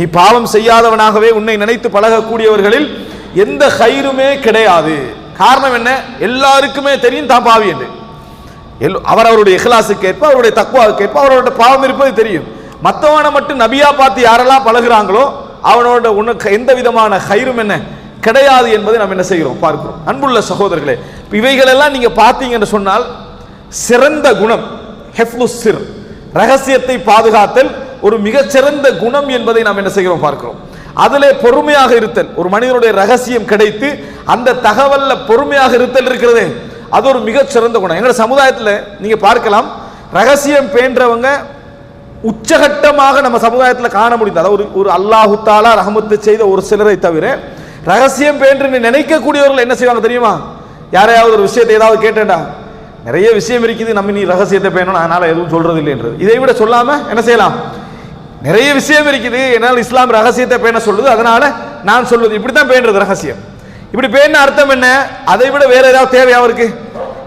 நீ பாவம் செய்யாதவனாகவே உன்னை நினைத்து பழகக்கூடியவர்களில் எந்த ஹைருமே கிடையாது. காரணம் என்ன? எல்லாருக்குமே தெரியும் தான் பாவி என்று. அவர் அவருடைய இஹ்லாஸுக்கு ஏற்ப அவருடைய தக்குவாவுக்கு ஏற்ப அவரோட பாவம் இருப்பது தெரியும். மற்றவனை மட்டும் நபியா பார்த்து யாரெல்லாம் பழகுறாங்களோ அவனோட உனக்கு எந்த விதமான ஹைரும் என்ன? கிடையாது என்பதை நம்ம என்ன செய்கிறோம்? பார்க்கிறோம். அன்புள்ள சகோதரர்களே இவைகளெல்லாம் நீங்க பார்த்தீங்கன்னு சொன்னால் சிறந்த குணம் ஹெஃப்லுஸ் சிர் ரகசியத்தை பாதுகாத்தல் ஒரு மிகச்சிறந்த குணம் என்பதை நாம் என்ன செய்கிறோம் பார்க்கிறோம். அதிலே பொறுமையாக இருத்தல் ஒரு மனிதனுடைய ரகசியம் கிடைத்து அந்த தகவல்ல பொறுமையாக இருத்தல் இருக்கிறதே அது ஒரு மிகச்சிறந்த குணம். எங்களோட சமுதாயத்தில் நீங்க பார்க்கலாம் ரகசியம் பேன்றவங்க உச்சகட்டமாக நம்ம சமுதாயத்தில் காண முடியுது அதாவது ஒரு ஒரு அல்லாஹு தாலா ரஹமத்து செய்த ஒரு சிலரை தவிர ரகசியம் பேன்று நினைக்கக்கூடியவர்கள் என்ன செய்வாங்க தெரியுமா? யாரையாவது ஒரு விஷயத்தை ஏதாவது கேட்டேன்டா நிறைய விஷயம் இருக்குது நம்ம நீ ரகசியத்தை பேணணும் அதனால எதுவும் சொல்றது இல்லைன்றது இதை விட சொல்லாம என்ன செய்யலாம்? நிறைய விஷயம் இருக்குது. என்னால் இஸ்லாம் ரகசியத்தை பேண சொல்லுது. அதனால நான் சொல்வது இப்படி தான் பேணுறது ரகசியம். இப்படி பேண அர்த்தம் என்ன? அதை விட வேற ஏதாவது தேவையா இருக்கு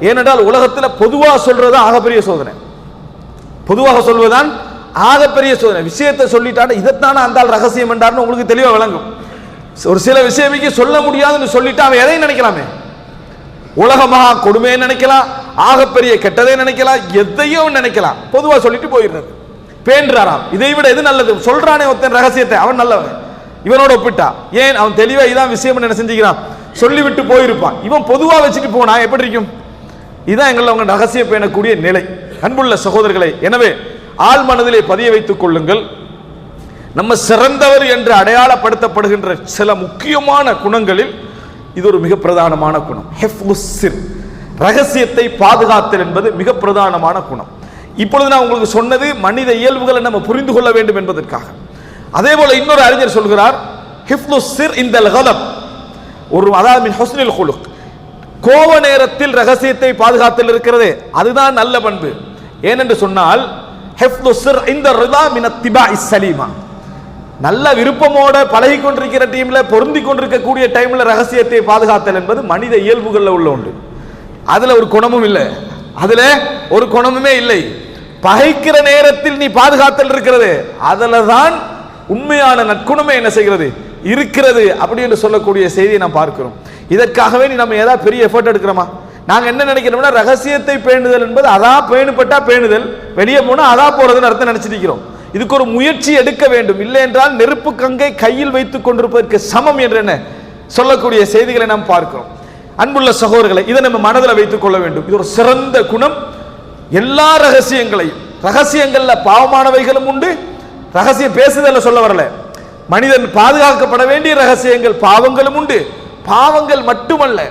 ஏனென்றால் உலகத்தில் பொதுவாக சொல்றது ஆகப்பெரிய சோதனை. பொதுவாக சொல்வதுதான் ஆகப்பெரிய சோதனை. விஷயத்தை சொல்லிட்டாரு இதைத்தானே அந்த ரகசியம் என்றார்னு உங்களுக்கு தெளிவாக விளங்கும். ஒரு சில விஷயமைக்கு சொல்ல முடியாதுன்னு சொல்லிட்டு அவன் எதையும் நினைக்கலாமே. உலகமாக கொடுமையை நினைக்கலாம். ஆகப்பெரிய கெட்டதை நினைக்கலாம். எதையும் நினைக்கலாம். பொதுவாக சொல்லிட்டு போயிடுறது. பேன்றாராம். இதை விட எது நல்லது? சொல்றானே ஒருத்தன் ரகசியத்தை. அவன் நல்லவன். இவனோட ஒப்பிட்டா. ஏன்? அவன் தெளிவா இதான் விஷயம் என்ன செஞ்சுக்கிறான். சொல்லிவிட்டு போயிருப்பான். இவன் பொதுவா வச்சுட்டு போனா எப்படி இருக்கும்? இதான் எங்களை அவங்க ரகசியம் பேணக்கூடிய நிலை. அன்புள்ள சகோதரர்களை எனவே ஆள் மனதிலே பதிய வைத்துக் கொள்ளுங்கள். நம்ம சிறந்தவர் என்று அடையாளப்படுத்தப்படுகின்ற சில முக்கியமான குணங்களில் இது ஒரு மிக பிரதானமான குணம். ரகசியத்தை பாதுகாத்தல் என்பது மிக பிரதானமான குணம். இப்பொழுது நான் உங்களுக்கு சொன்னது மனித இயல்புகளை நம்ம புரிந்து கொள்ள வேண்டும் என்பதற்காக. அதே போல இன்னொரு அறிஞர் சொல்கிறார் ஹிஃப்லுஸ் சிர் இந்த கலப் ஒரு அதாவது மின் ஹொஸ்னில் குலுக் கோவ நேரத்தில் ரகசியத்தை பாதுகாத்தல் இருக்கிறதே அதுதான் நல்ல பண்பு. ஏனென்று சொன்னால் ஹெஃப்து சிர் இந்த ரிதா மின திபா இஸ் சலீமா. நல்ல விருப்பமோட பழகி கொண்டிருக்கிற டீம்ல பொருந்தி கொண்டிருக்கக்கூடிய டைம்ல ரகசியத்தை பாதுகாத்தல் என்பது மனித இயல்புகளில் உள்ள உண்டு அதுல ஒரு குணமும் இல்லை. அதுல ஒரு குணமுமே இல்லை. பகைக்கிற நேரத்தில் நீ பாதுகாத்தல் இருக்கிறது. அதில் தான் உண்மையான நற்குணமே என்ன செய்கிறது? இருக்கிறது அப்படின்னு சொல்லக்கூடிய செய்தியை நாம் பார்க்கிறோம். இதற்காகவே நீ நம்ம ஏதாவது பெரிய எஃபர்ட் எடுக்கிறோமா? நாங்கள் என்ன நினைக்கிறோம்னா ரகசியத்தை பேணுதல் என்பது அதா பேணுப்பட்டா பேணுதல் வெளியே போனால் அதா போகிறதுன்னு அர்த்தம் நினச்சிருக்கிறோம் இருக்கிறோம் இதுக்கு ஒரு முயற்சி எடுக்க வேண்டும். இல்லை என்றால் நெருப்பு கங்கை கையில் வைத்துக் கொண்டிருப்பதற்கு சமம் என்று என்ன சொல்லக்கூடிய செய்திகளை நாம் பார்க்கிறோம். அன்புள்ள சகோதரர்களை இதை நம்ம மனதில் வைத்துக் கொள்ள வேண்டும். இது ஒரு சிறந்த குணம். எல்லா ரகசியங்களையும் ரகசியங்கள்ல பாவமானவைகளும் உண்டு ரகசியம் பேசுதல்ல சொல்ல வரல. மனிதன் பாதுகாக்கப்பட வேண்டிய ரகசியங்கள் பாவங்களும் உண்டு. பாவங்கள் மட்டுமல்ல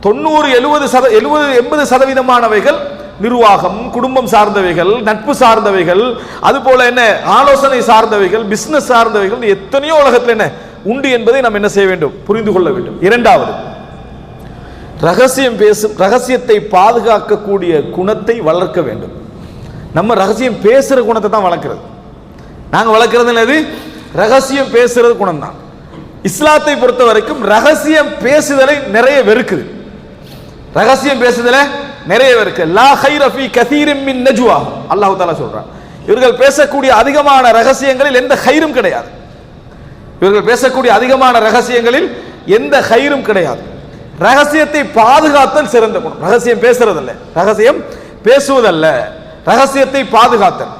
தொண்ணூறு எழுபது சத எழுபது எண்பது சதவீதமானவைகள் நிர்வாகம் குடும்பம் சார்ந்தவைகள் நட்பு சார்ந்தவைகள் அது போல என்ன ஆலோசனை சார்ந்தவைகள் பிசினஸ் சார்ந்தவைகள் எத்தனையோ உலகத்தில் என்ன உண்டு என்பதை நாம் என்ன செய்ய வேண்டும்? புரிந்து கொள்ள வேண்டும். இரண்டாவது ரகசியம் பேசும் ரகசியத்தை பாதுகாக்கக்கூடிய குணத்தை வளர்க்க வேண்டும். நம்ம ரகசியம் பேசுகிற குணத்தை தான் வளர்க்குறது. நாங்கள் வளர்க்குறது என்னது? ரகசியம் பேசுகிறது குணம் தான் இஸ்லாத்தை பொறுத்த வரைக்கும் ரகசியம் பேசுதலை நிறைய வெறுக்குது. ரகசியம் பேசுதல நிறைய இருக்கு லா ஹைரஃபி கதீரம் மின் நஜுவா. அல்லாஹு தாலா சொல்றான். இவர்கள் பேசக்கூடிய அதிகமான ரகசியங்களில் எந்த ஹைரும் கிடையாது. இவர்கள் பேசக்கூடிய அதிகமான ரகசியங்களில் எந்த ஹைரும் கிடையாது. ரகசியத்தை பாதுகாத்தல் சிறந்த குணம். ரகசியம் பேசுறதல்ல. ரகசியம் பேசுவதல்ல. ரகசியத்தை பாதுகாத்தல்.